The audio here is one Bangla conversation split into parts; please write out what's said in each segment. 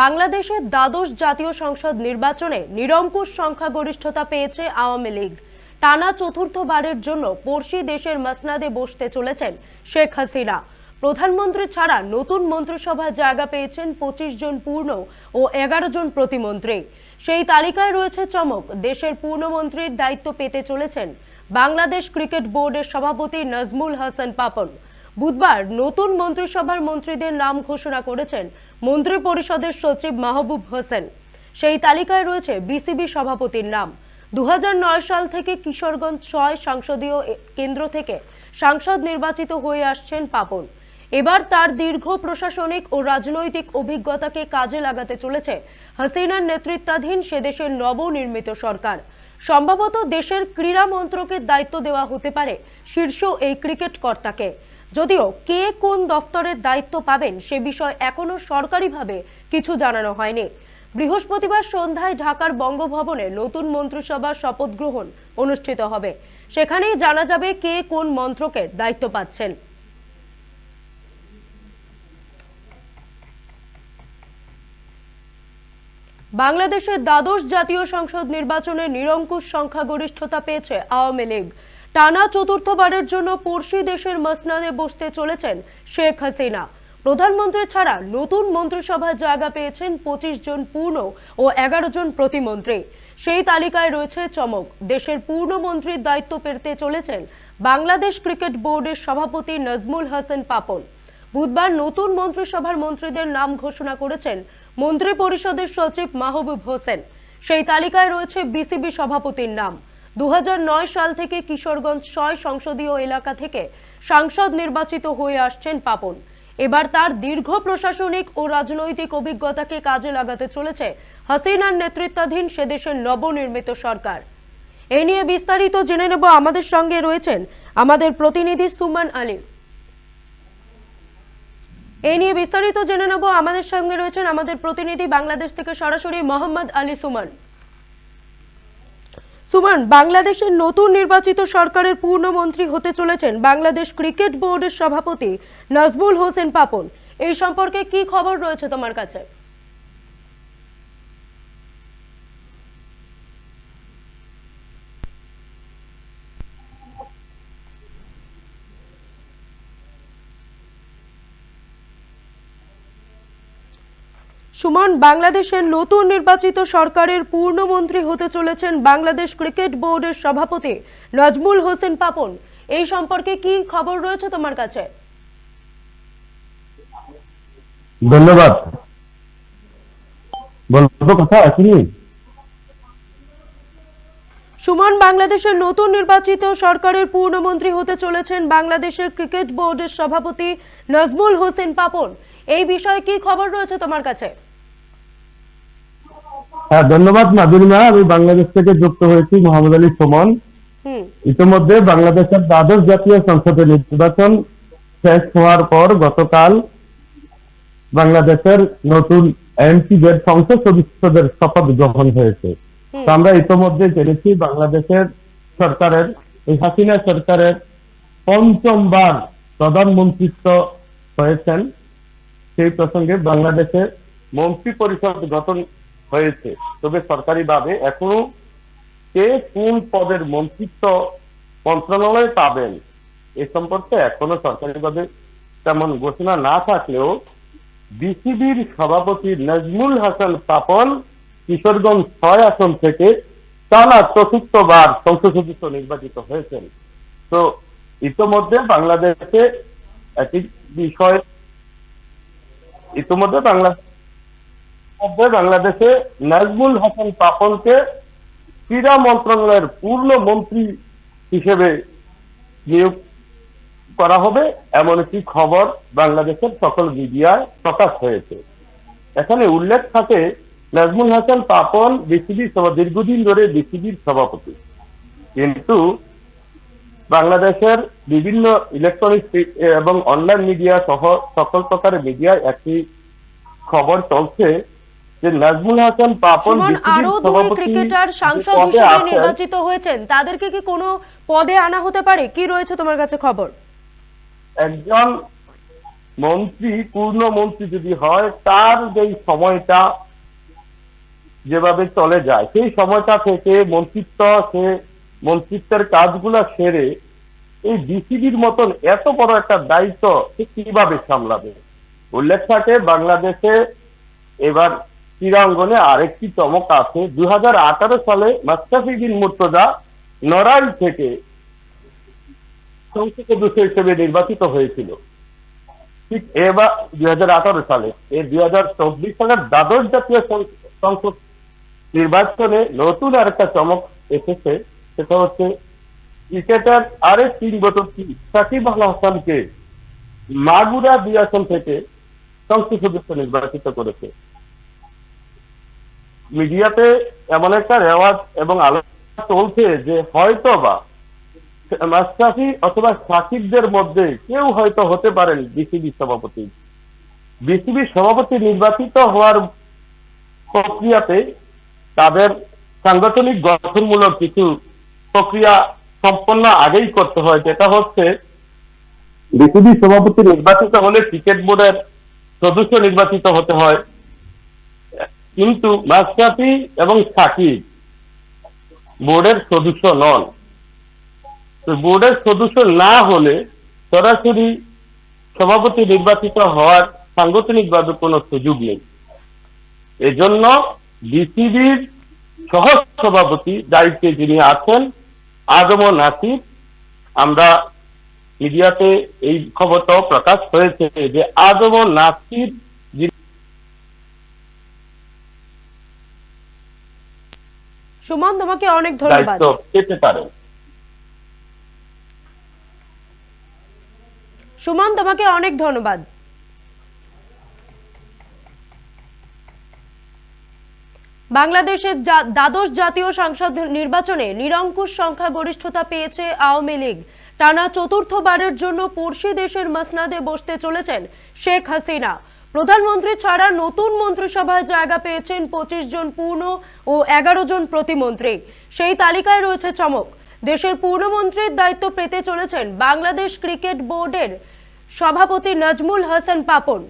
বাংলাদেশের দ্বাদশ জাতীয় সংসদ নির্বাচনে নিরঙ্কুশ সংখ্যাগরিষ্ঠতা পেয়েছে আওয়ামী লীগ। টানা চতুর্থবারের জন্য পড়শি দেশের মাসনাদে বসতে চলেছেন শেখ হাসিনা। প্রধানমন্ত্রী ছাড়া নতুন মন্ত্রিসভায় জায়গা পেয়েছেন পঁচিশ জন পূর্ণ ও এগারো জন প্রতিমন্ত্রী। সেই তালিকায় রয়েছে চমক, দেশের পূর্ণমন্ত্রীর দায়িত্ব পেতে চলেছেন বাংলাদেশ ক্রিকেট বোর্ডের সভাপতি নাজমুল হাসান পাপন। বুধবার নতুন মন্ত্রিসভার মন্ত্রীদের নাম ঘোষণা করেছেন মন্ত্রী পরিষদের সচিব মাহবুব হোসেন। সেই তালিকায় রয়েছে বিসিবি সভাপতির নাম। দু সাল থেকে কিশোরগঞ্জ ছয় সংসদীয় কেন্দ্র থেকে সাংসদ নির্বাচিত হয়ে আসছেন পাপন। এবার তার দীর্ঘ প্রশাসনিক ও রাজনৈতিক অভিজ্ঞতাকে কাজে লাগাতে চলেছে হাসিনার নেতৃত্বাধীন সেদেশের নবনির্মিত সরকার। সম্ভবত দেশের ক্রীড়া মন্ত্রকের দায়িত্ব দেওয়া হতে পারে শীর্ষ এই ক্রিকেট কর্তাকে। যদিও কে কোন দফতরের দায়িত্ব পাবেন সে বিষয়ে এখনও সরকারিভাবে কিছু জানানো হয়নি। বৃহস্পতিবার সন্ধ্যায় ঢাকার বঙ্গভবনে নতুন মন্ত্রিসভার শপথ গ্রহণ অনুষ্ঠিত হবে। সেখানেই জানা যাবে কে কোন মন্ত্রকের দায়িত্ব পাচ্ছেন। বাংলাদেশের দ্বাদশ জাতীয় সংসদ নির্বাচনে নিরঙ্কুশ সংখ্যাগরিষ্ঠতা পেয়েছে আওয়ামী লীগ। টানা চতুর্থবারের জন্য পড়শি দেশের মসনাদে বসতে চলেছেন শেখ হাসিনা। প্রধানমন্ত্রী ছাড়া নতুন মন্ত্রিসভায় জায়গা পেয়েছেন পঁচিশ জন পূর্ণ ও এগারো জন প্রতিমন্ত্রী। সেই তালিকায় রয়েছে চমক। দেশের পূর্ণমন্ত্রীর দায়িত্ব পেতে চলেছেন বাংলাদেশ ক্রিকেট বোর্ডের সভাপতি নাজমুল হাসান পাপন। বুধবার নতুন মন্ত্রিসভার মন্ত্রীদের নাম ঘোষণা করেছেন মন্ত্রী পরিষদের সচিব মাহবুব হোসেন। সেই তালিকায় রয়েছে বিসিবি সভাপতির নাম। দু হাজার নয় সাল থেকে কিশোরগঞ্জ ছয় সংসদীয় এলাকা থেকে সাংসদ নির্বাচিত হয়ে আসছেন পাপন। এবার তার দীর্ঘ প্রশাসনিক ও রাজনৈতিক অভিজ্ঞতাকে কাজে লাগাতে চলেছে হাসিনার নেতৃত্বাধীন সেদেশের নবনির্মিত সরকার। এ নিয়ে বিস্তারিত জেনে নেব আমাদের সঙ্গে রয়েছেন আমাদের প্রতিনিধি সুমান আলী। এই নিয়ে বিস্তারিত জেনে নেব আমাদের সঙ্গে রয়েছেন আমাদের প্রতিনিধি বাংলাদেশ থেকে সরাসরি মোহাম্মদ আলী সুমান। সুমান, বাংলাদেশের নতুন নির্বাচিত সরকারের পূর্ণমন্ত্রী হতে চলেছেন বাংলাদেশ ক্রিকেট বোর্ডের সভাপতি নাজমুল হোসেন পাপন। এই সম্পর্কে কি খবর রয়েছে তোমার কাছে? সুমন বাংলাদেশের নতুন নির্বাচিত সরকারের পূর্ণমন্ত্রী হতে চলেছেন বাংলাদেশ ক্রিকেট বোর্ডের সভাপতি নাজমুল হোসেন পাপন। এই সম্পর্কে কি খবর রয়েছে তোমার কাছে? ধন্যবাদ। বলব কথা আসেনি সুমন বাংলাদেশের নতুন নির্বাচিত সরকারের পূর্ণমন্ত্রী হতে চলেছেন বাংলাদেশের ক্রিকেট বোর্ডের সভাপতি নাজমুল হোসেন পাপন। এই বিষয়ে কি খবর রয়েছে তোমার কাছে? হ্যাঁ ধন্যবাদ নাদুরিমা আমি বাংলাদেশ থেকে যুক্ত হয়েছি মোহাম্মদ আলী সুমন। ইতিমধ্যে বাংলাদেশের দ্বাদশ জাতীয় সংসদের নির্বাচন শেষ হওয়ার পর গতকাল বাংলাদেশের নতুন এমপিদের সংসদ সদস্যদের শপথ গ্রহণ হয়েছে। আমরা ইতিমধ্যে জেনেছি বাংলাদেশের সরকারের এই হাসিনা সরকারের পঞ্চমবার প্রধানমন্ত্রিত্ব হয়েছেন। সেই প্রসঙ্গে বাংলাদেশে মন্ত্রী পরিষদ গঠন হয়েছে। তবে সরকারিভাবে এখনও কে কোন পদের মন্ত্রিত্ব মন্ত্রণালয়ে পাবেন এ সম্পর্কে এখনও সরকারিভাবে তেমন ঘোষণা না থাকলেও বিসিবির সভাপতি নাজমুল হাসান পাপন কিশোরগঞ্জ ছয় আসন থেকে টানা চতুর্থবার সংসদ সদস্য নির্বাচিত হয়েছেন। তো ইতোমধ্যে বাংলাদেশে একটি বিষয় ইতোমধ্যে বাংলা মধ্যে বাংলাদেশে নাজমুল হাসান পাপনকে ক্রীড়া মন্ত্রণালয়ের পূর্ণ মন্ত্রী হিসেবে নিয়োগ করা হবে, এমন একটি খবর বাংলাদেশের সকল মিডিয়ায় প্রকাশ হয়েছে। এখানে উল্লেখ থাকে, নাজমুল হাসান পাপন বিসিবির সভা, দীর্ঘদিন ধরে বিসিবির সভাপতি। কিন্তু বাংলাদেশের বিভিন্ন ইলেকট্রনিক এবং অনলাইন মিডিয়া সহ সকল প্রকারের মিডিয়ায় একটি খবর চলছে। যে নাজমুল হাসান পাপন আরও দুই ক্রিকেটার সাংসদ হিসেবে নির্বাচিত হয়েছেন। তাদেরকে কি কোনো পদে আনা হতে পারে? কি রয়েছে তোমার কাছে খবর? একজন মন্ত্রী পূর্ণ মন্ত্রী যদি হয় তার যেই সময়টা যেভাবে চলে যায় সেই সময়টা থেকে মন্ত্রিত্ব সে মন্ত্রিত্বের কাজগুলো সেরে এই বিসিবির মতন এত বড় একটা দায়িত্ব সে কীভাবে সামলাবে? উল্লেখ থাকে বাংলাদেশে এবার ক্রীড়াঙ্গনে আরেকটি চমক আছে। দুই হাজার আঠারো সালে মাস্টাফি বিন মুর্তজা নড়াইল থেকে সংসদ সদস্য হিসেবে নির্বাচিত হয়েছিল। ঠিক এবার দুই সালে, এই দুই সালের দ্বাদশ জাতীয় সংসদ নির্বাচনে নতুন আরেকটা চমক এসেছে, সেটা হচ্ছে ক্রিকেটার আরেক কিংবদন্তি সাকিব আল হাসানকে মাগুরা দুই আসন থেকে সংসদ সদস্য নির্বাচিত করেছে। মিডিয়াতে এমন একটা রেওয়াজ এবং আলোচনা চলছে যে হয়তো বা মাস্টাফি অথবা সাকিবদের মধ্যে কেউ হয়তো হতে পারেন বিসিবি সভাপতি। বিসিবি সভাপতি নির্বাচিত হওয়ার প্রক্রিয়াতে তাদের সাংগঠনিক গঠনমূলক কিছু প্রক্রিয়া সম্পন্ন আগেই করতে হয়, যেটা হচ্ছে বিসিবি সভাপতি নির্বাচিত হলে ক্রিকেট বোর্ডের সদস্য নির্বাচিত হতে হয়। কিন্তু মাশরাফি এবং সাকিব বোর্ডের সদস্য নন। বোর্ডের সদস্য না হলে সরাসরি সভাপতি নির্বাচিত হওয়ার সাংগঠনিকভাবে কোনো সুযোগ নেই। এজন্য বিসিবির সহ সভাপতি দায়িত্বে যিনি আছেন আজম নাসিব আমরা মিডিয়াতে এই খবরটাও প্রকাশ হয়েছে যে আজম নাসির যিনি সুমন তোমাকে অনেক ধন্যবাদ। পেতে সুমন তোমাকে অনেক ধন্যবাদ। বাংলাদেশের দ্বাদশ জাতীয় সংসদ নির্বাচনে নিরঙ্কুশ সংখ্যাগরিষ্ঠতা পেয়েছে আওয়ামী লীগ। টানা চতুর্থবারের জন্য পড়শি দেশের মসনাদে বসতে চলেছেন শেখ হাসিনা। প্রধানমন্ত্রী ছাড়া নতুন মন্ত্রিসভায় জায়গা পেয়েছেন পঁচিশ জন পূর্ণ ও এগারো জন প্রতিমন্ত্রী। সেই তালিকায় রয়েছে চমক। দেশের পূর্ণমন্ত্রীর দায়িত্ব পেতে চলেছেন বাংলাদেশ ক্রিকেট বোর্ডের সভাপতি নাজমুল হাসান পাপন।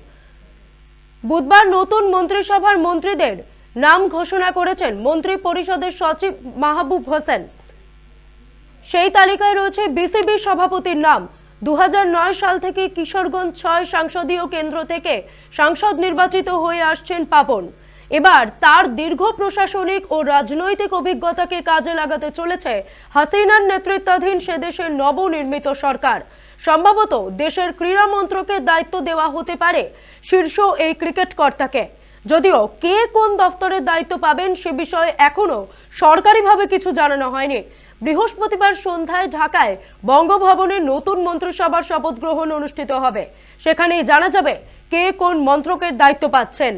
বুধবার নতুন মন্ত্রিসভার মন্ত্রীদের নাম ঘোষণা করেছেন মন্ত্রী পরিষদের সচিব মাহবুব হোসেন। সেই তালিকায় রয়েছে বিসিবি সভাপতির নাম। দুহাজার নয় সাল থেকে কিশোরগঞ্জ ছয় সংসদীয় কেন্দ্র থেকে সাংসদ নির্বাচিত হয়ে আসছেন পাপন। এবার তার দীর্ঘ প্রশাসনিক ও রাজনৈতিক অভিজ্ঞতাকে কাজে লাগাতে চলেছে হাসিনার নেতৃত্বাধীন সে দেশের নবনির্মিত সরকার। সম্ভবত দেশের ক্রীড়া মন্ত্রকে দায়িত্ব দেওয়া হতে পারে শীর্ষ এই ক্রিকেট কর্তাকে। যদিও কে কোন দফতরের দায়িত্ব পাবেন সে বিষয়ে এখনও সরকারিভাবে কিছু জানানো হয়নি। বৃহস্পতিবার সন্ধ্যায় ঢাকায় বঙ্গভবনে নতুন মন্ত্রিসভার শপথ গ্রহণ অনুষ্ঠিত হবে। সেখানেই জানা যাবে কে কোন মন্ত্রকের দায়িত্ব পাচ্ছেন।